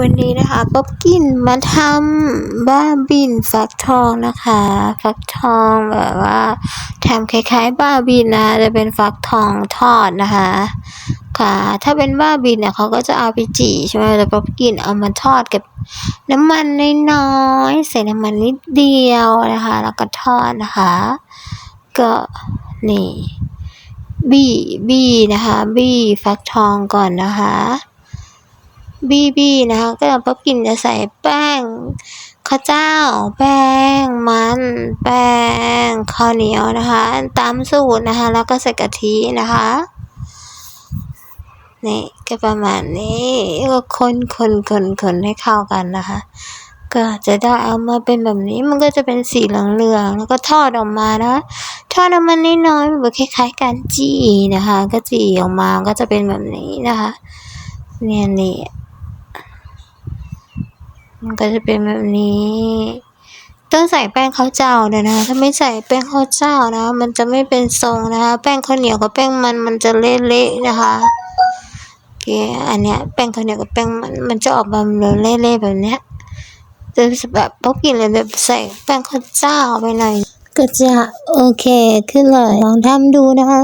วันนี้นะคะป๊อบกินมาทำบ้าบินฟักทองนะคะ ฟักทองแบบว่าทำคล้ายๆบ้าบินนะจะเป็นฟักทองทอดนะคะ ค่ะ ถ้าเป็นบ้าบินเนี่ยเขาก็จะเอาไปจี่ใช่ไหมแต่ป๊อบกินเอามาทอดกับน้ำมันน้อยๆใส่น้ำมันนิดเดียวนะคะ แล้วก็ทอดนะคะ ก็นี่บี้บี้นะคะ บี้ฟักทองก่อนนะคะ บีบีนะคะก็ป๊อบกินจะใส่แป้งข้าวเจ้า แป้งมัน แป้งข้าวเหนียวนะคะ ตามสูตรนะคะ แล้วก็ใส่กะทินะคะนี่ก็ประมาณนี้ก็คนคนคนคนให้เข้ากันนะคะ ก็จะได้เอามาเป็นแบบนี้มันก็จะเป็นสีเหลืองๆแล้วก็ทอดออกมานะทอดน้ำมันน้อยๆแบบคล้ายๆการจี้นะคะ ก็จีออกมาก็จะเป็นแบบนี้นะคะ เนี่ยนี่ มันก็จะเป็นแบบนี้ ต้องใส่แป้งข้าวเจ้าด้วยนะถ้าไม่ใส่แป้งข้าวเจ้านะ มันจะไม่เป็นทรงนะคะ แป้งข้าวเหนียวกับแป้งมันมันจะเละๆนะคะโอเคอันเนี้ยแป้งข้าวเหนียวกับแป้งมันมันจะออกมาแบบเละๆแบบเนี้ยจะแบบพกกินเลยแบบใส่แป้งข้าวเจ้าไปหน่อยก็จะโอเคขึ้นเลยลองทำดูนะคะ